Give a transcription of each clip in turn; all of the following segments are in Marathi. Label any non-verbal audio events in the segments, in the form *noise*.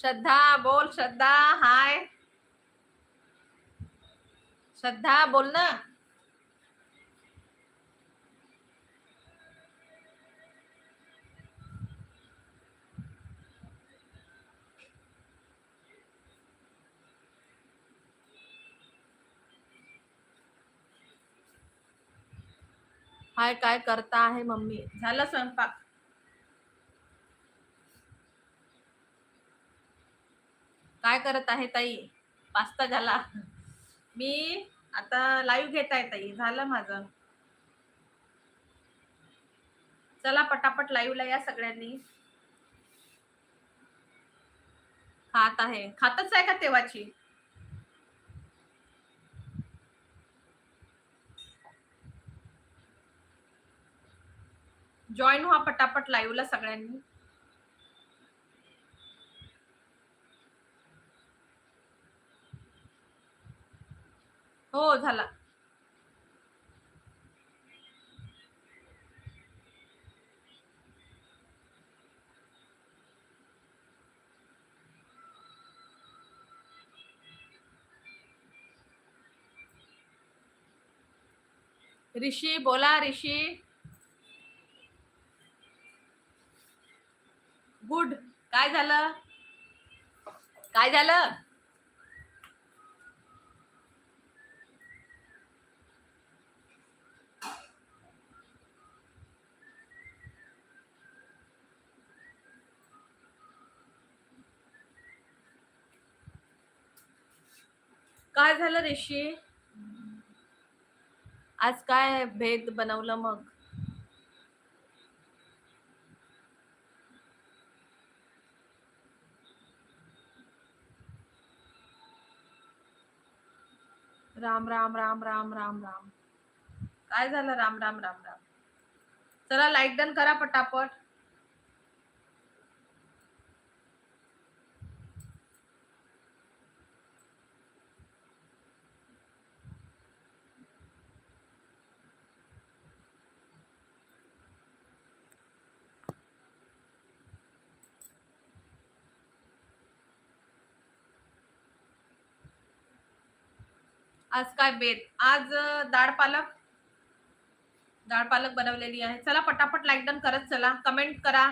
श्रद्धा बोल श्रद्धा हाय. श्रद्धा बोल ना. हाय काय करता आहे मम्मी? झालं स्वयंपाक? काय करत आहे ताई? पास्ता झाला. मी आता लाईव्ह घेत आहे ताई. झालं माझं. चला पटापट लाईव्हला या सगळ्यांनी. खात आहे. खातच आहे का तेव्हाची? जॉईन व्हा पटापट लाईव्हला सगळ्यांनी. हो झाला. ऋषी बोला ऋषी. गुड. काय झालं? काय झालं? काय झालं ऋषी? आज काय भेद बनवलं मग? राम राम राम राम राम राम. काय झालं? राम राम राम राम. चला लाईक डन करा पटापट. आज काय बेत? आज अं, डाळ पालक. डाळ पालक बनवलेली आहे. चला पटापट लाईक डन करत चला. कमेंट करा.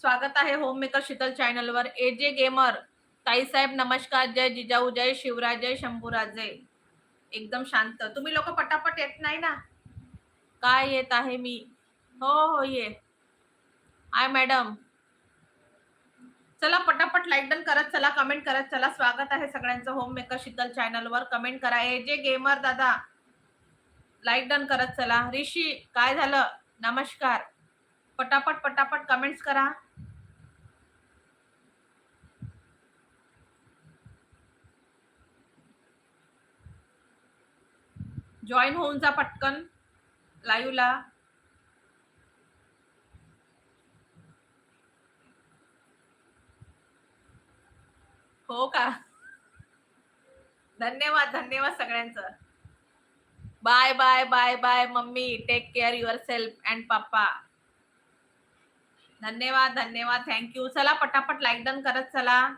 स्वागत आहे होम मेकर शीतल चॅनलवर ए जे गेमर ताईसाहेब नमस्कार. जय जिजाऊ जय शिवराज जय शंभूराज. एकदम शांत. तुम्ही लोक पटापट येत नाही ना? काय येत आहे मी? हो हो ये. आय मॅडम चला पटापट लाईक डन करत चला कमेंट करत चला. स्वागत आहे सगळ्यांचं होम मेकर शीतल चॅनलवर कमेंट करा. ए जे गेमर दादा लाईक डन करत चला. ऋषी काय झालं? नमस्कार. पटापट पटापट कमेंट्स करा. जॉईन होऊन जा पटकन लाईव्हला हो का? धन्यवाद धन्यवाद सगळ्यांचं. Bye bye bye bye mummy. Take care yourself and papa धन्यवाद. धन्यवाद थँक्यू चला पटापट लाईक डन करत चला.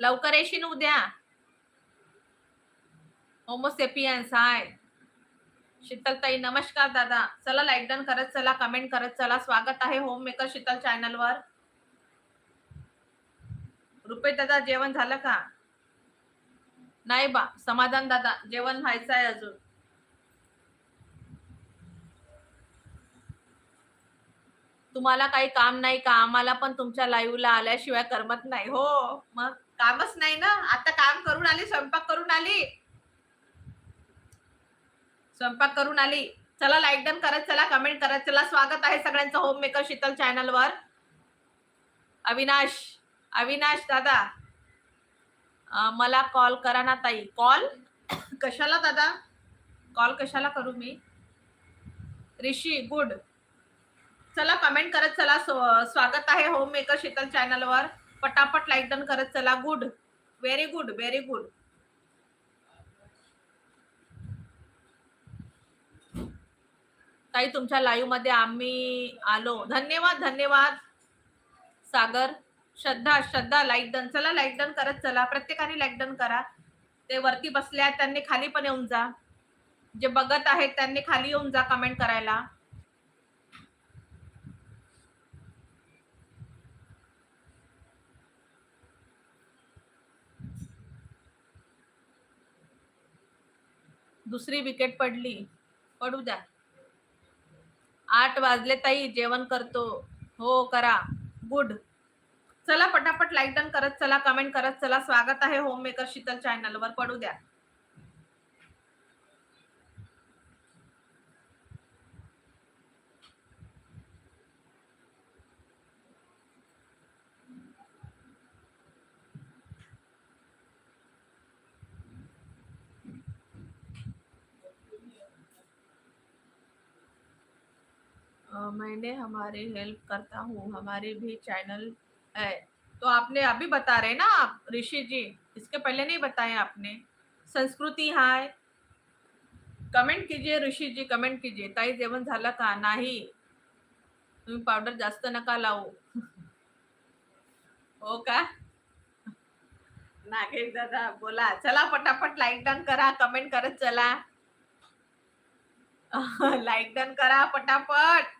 लवकर येशील उद्या. होमोसेपियन्स हाय. शीतलताई नमस्कार दादा. चला लाईक डन करत चला कमेंट करत चला. स्वागत आहे होम मेकर शीतल चॅनलवर रुपे दादा जेवण झालं का? नाही बा समाधान दादा. जेवण व्हायचं आहे अजून. तुम्हाला काही काम नाही का? आम्हाला पण तुमच्या लाईव्हला आल्याशिवाय करमत नाही. हो मग कामच नाही ना? आता काम करून आली स्वयंपाक करून आली. स्वयंपाक करून आली. चला लाईक डन करत चला कमेंट करत चला. स्वागत आहे सगळ्यांचं होम मेकर शीतल चॅनलवर अविनाश अविनाश दादा. मला कॉल करा ना ताई. कॉल कशाला दादा? कॉल कशाला करू मी? ऋषी गुड चला कमेंट करत चला. स्व- स्वागत आहे होम मेकर शीतल चॅनलवर पटापट लाईक डन करत चला. Good very good very good ताई तुमच्या लाईव्हमध्ये आम्ही आलो. धन्यवाद धन्यवाद. सागर श्रद्धा श्रद्धा लाईक डन चला लाईक डन करत चला. प्रत्येकाने लाईक डन करा. ते वरती बसल्या त्यांनी खाली पण येऊन जा. जे बघत आहेत त्यांनी खाली येऊन जा कमेंट करायला. दुसरी विकेट पडली. पडू द्या. आठ वाजले ताई जेवण करतो. हो करा. गुड चला पटापट लाईक डन करत चला कमेंट करत चला स्वागत आहे होम मेकर शीतल चॅनलवर पडू द्या अ, मैंने हमारी हेल्प करता हूँ हमारे भी चैनल है। तो आपने अभी बता रहे ना आप ऋषि जी इसके पहले नहीं बताए आपने? संस्कृती हाय। कमेंट कीजिए ऋषि जी कमेंट कीजिए। ताई जेवण झालं का? नाही। तुम्ही पावडर जास्त नका लावू. हो का? नागेश दादा बोला. चला पटापट लाईक डन करा. कमेंट करत चला. *laughs* लाईक डन करा पटापट.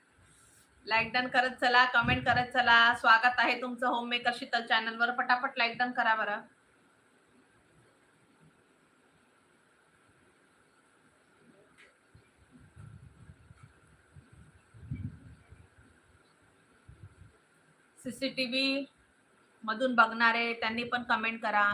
लाईक डन करत चला कमेंट करत चला. स्वागत आहे तुमचं होम मेकर शीतल चॅनलवर पटापट लाईक डन करा बरं. सीसीटीव्ही मधून बघणारे त्यांनी पण कमेंट करा.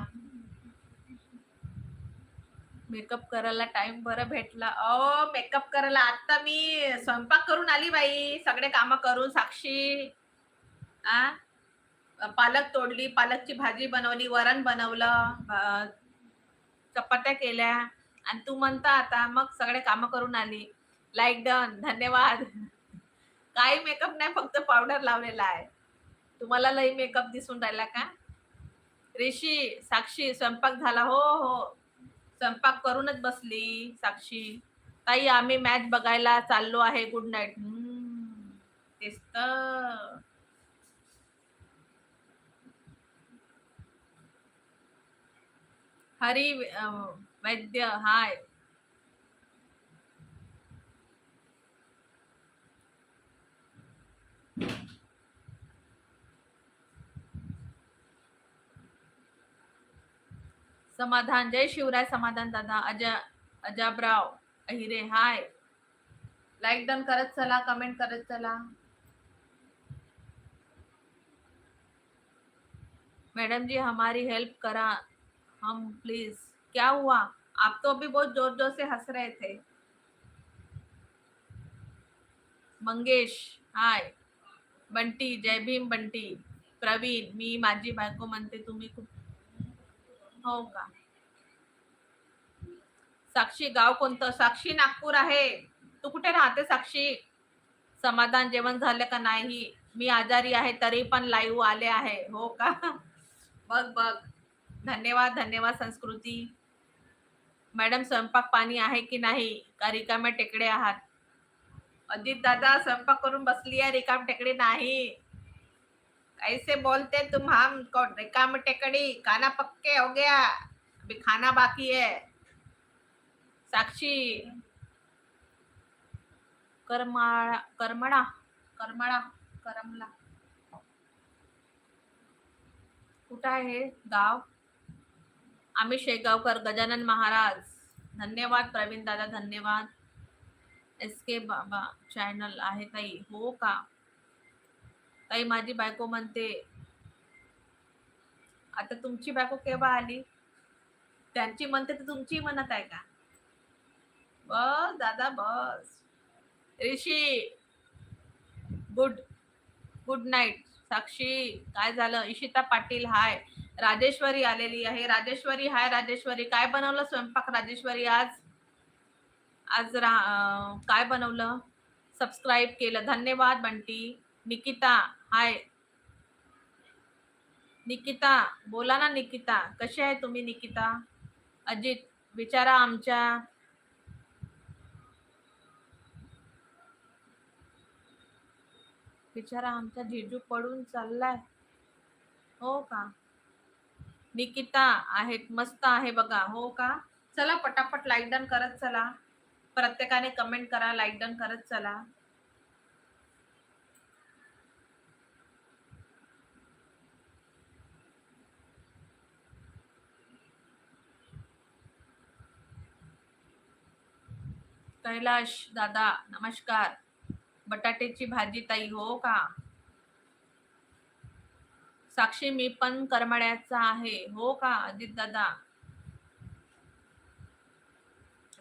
मेकअप करायला टाइम बरं भेटला. अ मेकअप करायला आता मी स्वयंपाक करून आली बाई. सगळे काम करून साक्षी. आ? पालक तोडली पालकची भाजी बनवली वरण बनवलं चपात्या केल्या. आणि तू म्हणता आता मग सगळे काम करून आली. लाईक डन धन्यवाद. काही मेकअप नाही फक्त पावडर लावलेला आहे. तुम्हाला लई मेकअप दिसून राहिला का? ऋषी साक्षी स्वयंपाक झाला. हो हो. स्वयंपाक करूनच बसली साक्षी. ताई आम्ही मॅच बघायला चाललो आहे. गुड नाईट तेच तर. हरी वैद्य हाय. समाधान। जय शिवराय समाधान, दादा। Ajay Ajabrao, Ahire, hi. Like done करत चला कमेंट करत चला। मैडम जी, हमारी हेल्प करा। हम प्लीज़ क्या हुआ? आप तो अभी बहुत ज़ोर ज़ोर से हंस रहे थे। मंगेश, हाय। बंटी, जय भीम बंटी। प्रवीण, मी, माझी बायको म्हणते, तुम्ही खूप हो का? साक्षी गाव कोणतं? साक्षी नागपूर आहे. तू कुठे राहते साक्षी? समाधान जेवण झालं का नाही? मी आजारी आहे तरी पण लाईव्ह आले आहे. हो का? बघ बघ. धन्यवाद धन्यवाद संस्कृती. मॅडम स्वयंपाक पाणी आहे की नाही? का रिकाम्या टेकडे आहात? अजित दादा स्वयंपाक करून बसली आहे रिकाम टेकडी नाही. ऐसे बोलते तुम हम को रिकाम टेकड़ी खाना पक्के हो गया। अभी खाना बाकी है। साक्षी। करमाळा करमळा करमळा करमला। कुठं आहे गाव? आम्ही शेगावकर गजानन महाराज. धन्यवाद प्रवीण दादा धन्यवाद. एस के बाबा चॅनल आहे ताई. हो का? ताई माझी बायको म्हणते आता तुमची बायको केव्हा आली? त्यांची म्हणते तर तुमची म्हणत आहे का? बस दादा बस. Rishi good good night Sakshi काय झालं? इशिता पाटील हाय. राजेश्वरी आलेली आहे. राजेश्वरी हाय राजेश्वरी. काय बनवलं स्वयंपाक राजेश्वरी आज? आज रा काय बनवलं? सबस्क्राईब केलं. धन्यवाद बंटी. निकिता हाय. निकिता बोला ना निकिता कशी आहे तुम्ही निकिता? अजित विचारा आमच्या. बिचारा आमचा जिजू पडून चाललाय. हो का? निकिता आहेत मस्त आहे बघा. हो का? चला पटापट लाईक डन करत चला. प्रत्येकाने कमेंट करा लाईक डन करत चला. कैलाश दादा नमस्कार. बटाट्याची भाजी ताई हो का? साक्षी मी पण करमाड्याचा आहे हो का अजित दादा?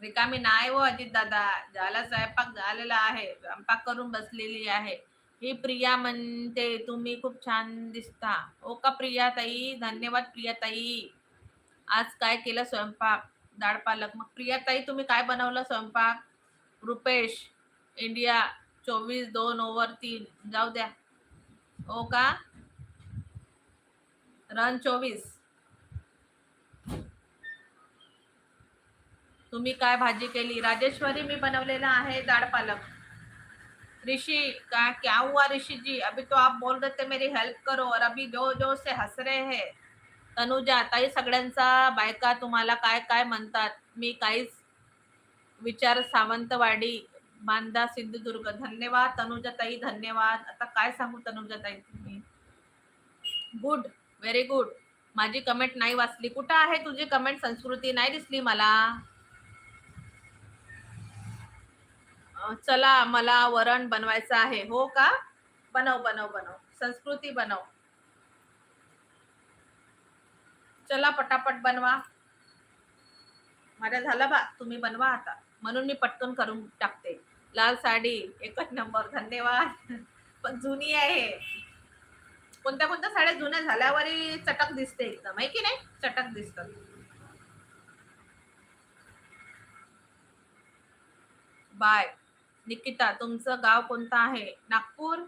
रिकामी नाही हो अजित दादा. झाला स्वयंपाक झालेला आहे. स्वयंपाक करून बसलेली आहे. ही प्रिया म्हणते तुम्ही खूप छान दिसता. हो का प्रिया ताई? धन्यवाद प्रिया ताई. आज काय केलं स्वयंपाक? डाळ पालक. मग प्रिया ताई तुम्ही काय बनवलं स्वयंपाक? रुपेश इंडिया चोवीस दोन ओव्हर तीन. जाऊ द्या. हो का? रन चोवीस. तुम्ही काय भाजी केली? राजेश्वरी मी बनवलेला आहे दाड पालक. ऋषि का क्या हुआ ऋषि जी अभी तो आप बोल रहे थे मेरी हेल्प करो और अभी जो जो से हसरे रहे तनुजा ताई सगळ्यांचा बायका तुम्हाला काय काय म्हणतात? मी काहीच विचार सावंतवाडी मांदा सिंधुदुर्ग. धन्यवाद तनुजा ताई धन्यवाद. आता काय सांगू तनुजा ताई तुम्ही? गुड व्हेरी गुड माझी कमेंट नाही वाचली. कुठं आहे तुझी कमेंट संस्कृती नाही दिसली मला. चला मला वरण बनवायचं आहे. हो का? बनव बनव बनव. संस्कृती बनव. चला पटापट बनवा. माझ्या झालं बा. तुम्ही बनवा आता. म्हणून मी पटकन करून टाकते. लाल साडी एकच नंबर धन्यवाद. पण जुनी आहे. कोणत्या कोणत्या साड्या जुन्या झाल्यावरही चटक दिसते एकदम आहे की नाही? चटक दिसत बाय. निकिता तुमचं गाव कोणतं आहे? नागपूर?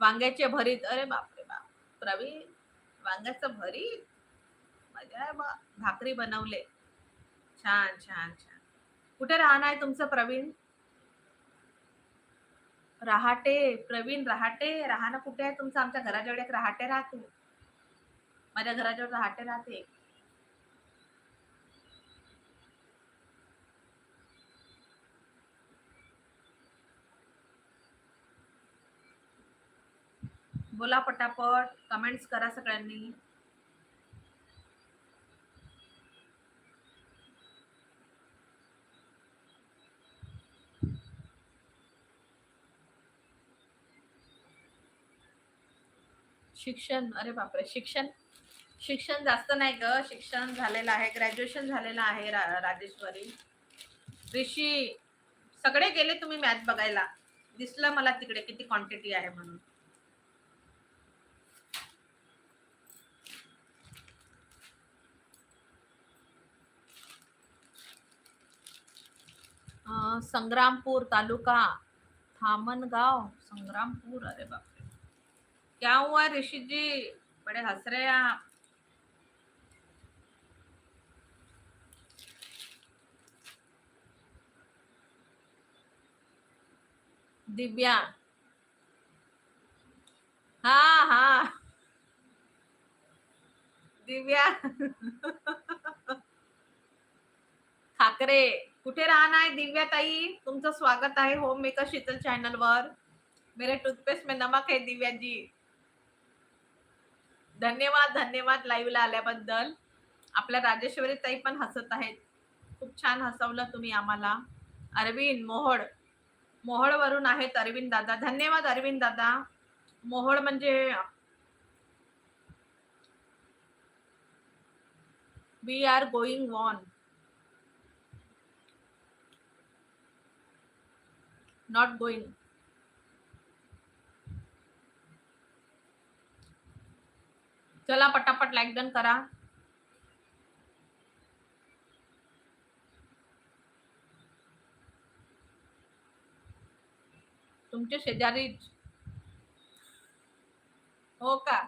वांग्याचे भरीत. अरे बापरे बाप. प्रवीण वांग्याचं भरीत? मजा आहे बा. भाकरी बनवले. छान छान छान. कुठे राहणार आहे तुमचं प्रवीण? रहाटे प्रवीण रहाटे राहणं कुठे आहे तुमचं? आमच्या घराजवळ एक रहाटे राहते. माझ्या घराजवळ रहाटे राहते बोला पटापट कमेंट्स करा सगळ्यांनी. शिक्षण अरे बापरे शिक्षण शिक्षण जास्त नाही ग. शिक्षण झालेलं आहे ग्रॅज्युएशन झालेलं आहे रा राजेश्वरी. ऋषी सगळे गेले तुम्ही मॅच बघायला. दिसलं मला तिकडे किती क्वांटिटी आहे म्हणून. संग्रामपूर तालुका थामनगाव संग्रामपूर अरे बापरे. क्या हुआ ऋषि जी? बड़े हंस रहे हैं आप। दिव्या। हा हा। दिव्या। ठाकरे कुठे राहणार आहे दिव्या ताई? तुमचं स्वागत आहे होम मेकर शीतल चॅनल वर. मेरे टूथपेस्ट में नमक है दिव्या जी धन्यवाद धन्यवाद लाईव्हला आल्याबद्दल. आपल्या राजेश्वरी ताई पण हसत आहेत. खूप छान हसवलं तुम्ही आम्हाला. अरविंद मोहोड मोहोड वरून आहेत अरविंद दादा. धन्यवाद अरविंद दादा. मोहोड म्हणजे we are going on not going चला पटापट लाईक डन करा. तुमच्या शेजारीच हो का?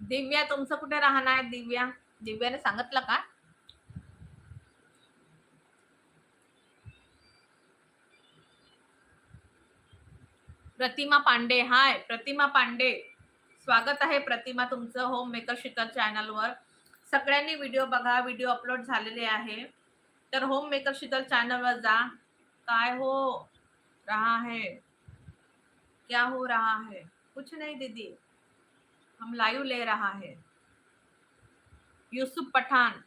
दिव्या तुमचं कुठे राहणार आहे दिव्या? दिव्याने सांगितलं का? प्रतिमा पांडे हाय प्रतिमा पांडे. स्वागत आहे प्रतिमा तुमचं होम मेकर शिखर चॅनलवर सगळ्यांनी व्हिडिओ बघा व्हिडिओ अपलोड झालेले आहे. तर होम मेकर शीतल चॅनलवर जा. काय हो? रहा है. क्या हो रहा है? कुछ नहीं दीदी. हम लाइव ले रहा है. यूसुफ पठान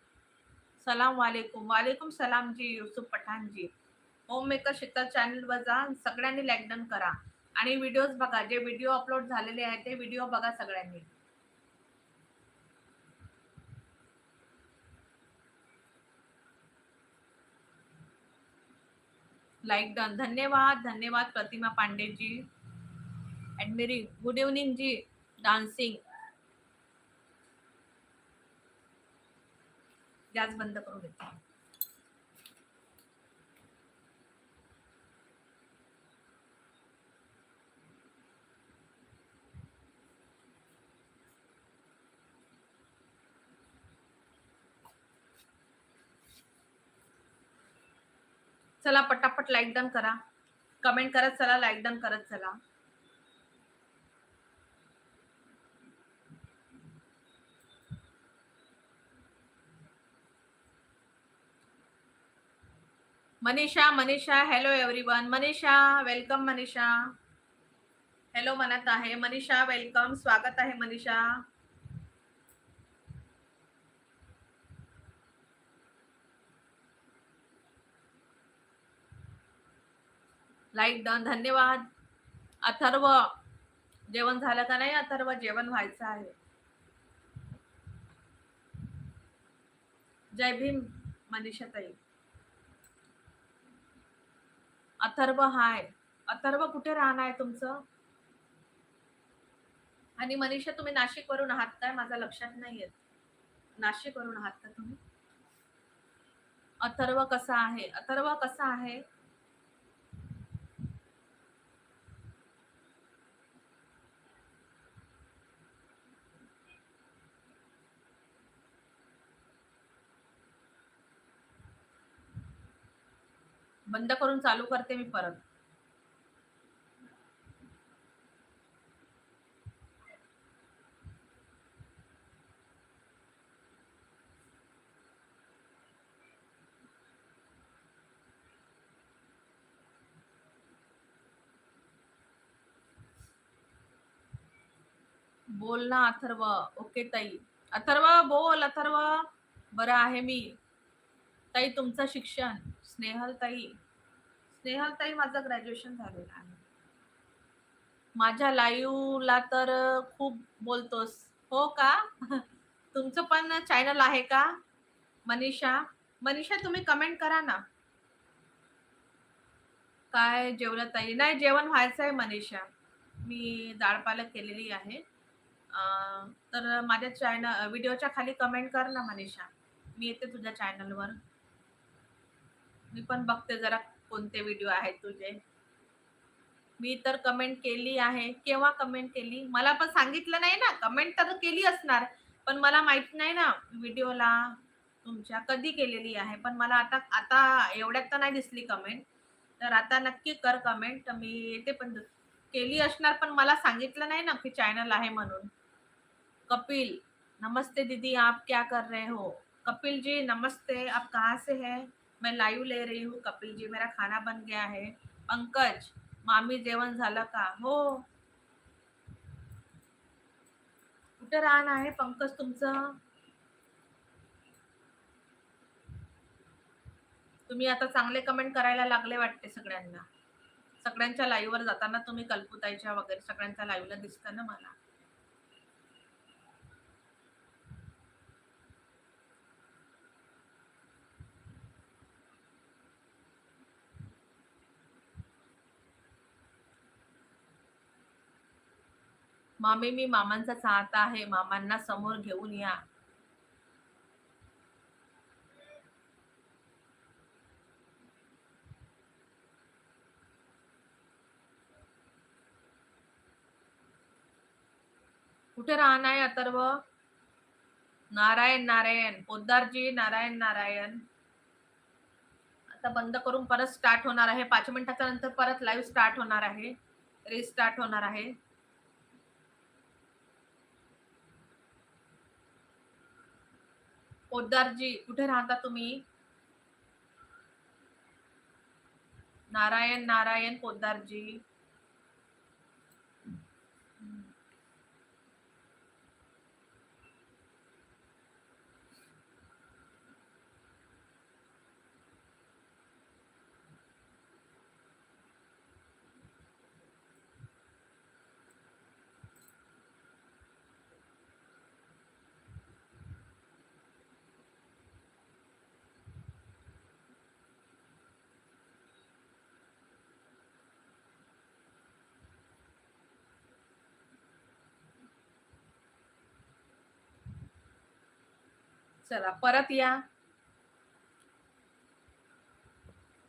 सलाम वालेकुम. वालेकुम सलाम जी यूसुफ पठान जी. होम मेकर शीतल चॅनलवर जा. सगळ्यांनी लॅकडाऊन करा. आणि व्हिडिओज बघा जे व्हिडिओ अपलोड झालेले आहेत ते व्हिडिओ बघा सगळ्यांनी. लाईक डन धन्यवाद धन्यवाद Pratima Pandeyji. Admiring good evening जी डान्सिंग गॅस बंद करून देते. चला पटापट लाईक डन करा. कमेंट करत चला लाईक डन करत चला. Manisha Manisha hello everyone Manisha welcome Manisha. Hello म्हणत आहे. मनीषा वेलकम स्वागत आहे मनीषा. लाईक डन धन्यवाद. अथर्व. जेवण झालं का नाही अथर्व? जेवण व्हायचं आहे. जय भीम मनीषा ताई अथर्व हाय. अथर्व कुठे राहणार आहे तुमचं? आणि मनीषा तुम्ही नाशिक वरून आहात काय? माझ्या लक्षात नाही येत. नाशिक वरून आहात का तुम्ही? अथर्व कसा आहे? अथर्व कसा आहे? बंद करून चालू करते मी परत. बोल ना अथर्व. ओके ताई. अथर्व बोल अथर्व. बरं आहे मी. ताई तुमचं शिक्षण. स्नेहल ताई. स्नेहलताई माझं ग्रॅज्युएशन झालेलं आहे. माझ्या लाईव्हला तर खूप बोलतोस. हो का? *laughs* तुमचं पण चॅनल आहे का? मनीषा? मनीषा तुम्ही कमेंट करा ना. काय जेवलं ताई नाही जेवण व्हायचं आहे मनीषा. मी डाळ पालक केलेली आहे. तर माझ्या चॅनल व्हिडिओच्या खाली कमेंट कर ना मनीषा. मी येते तुझ्या चॅनलवर मी पण बघते जरा. कोणते व्हिडिओ आहेत तुझे? मी तर कमेंट केली आहे. केव्हा कमेंट केली? मला पण सांगितलं नाही ना. कमेंट तर केली असणार. पण मला माहीत नाही ना व्हिडिओला तुमच्या कधी केलेली आहे. पण मला आता आता एवढ्यात तर नाही दिसली कमेंट तर आता नक्की कर कमेंट मी येते पण केली असणार पण मला सांगितलं नाही ना की चॅनल आहे म्हणून. कपिल नमस्ते दीदी आप क्या कर रहे हो? कपिल जी नमस्ते. आप कहाँ से है? मैं लाइव ले रही हूँ कपिल जी मेरा खाना बन गया है। पंकज मामी जेवण झालं का? हो। कुठं राहणं आहे पंकज तुमचं? तुम्ही आता चांगले कमेंट करायला लागले वाटते सगळ्यांना. सगळ्यांच्या लाईव्हवर जाताना तुम्ही कल्पुताईच्या वगैरे सगळ्यांच्या लाईव्हला दिसता ना मला. मामी मी मामांचा चाहता आहे. मामांना समोर घेऊन या. कुठे राहणार आहे अथर्व नारायण नारायण. पोद्दारजी नारायण नारायण. आता बंद करून परत स्टार्ट होणार आहे. पाच मिनिटाच्या नंतर परत लाईव्ह स्टार्ट होणार आहे. रिस्टार्ट होणार आहे. पोद्दारजी कुठे राहता तुम्ही? नारायण नारायण पोद्दारजी चला परत या.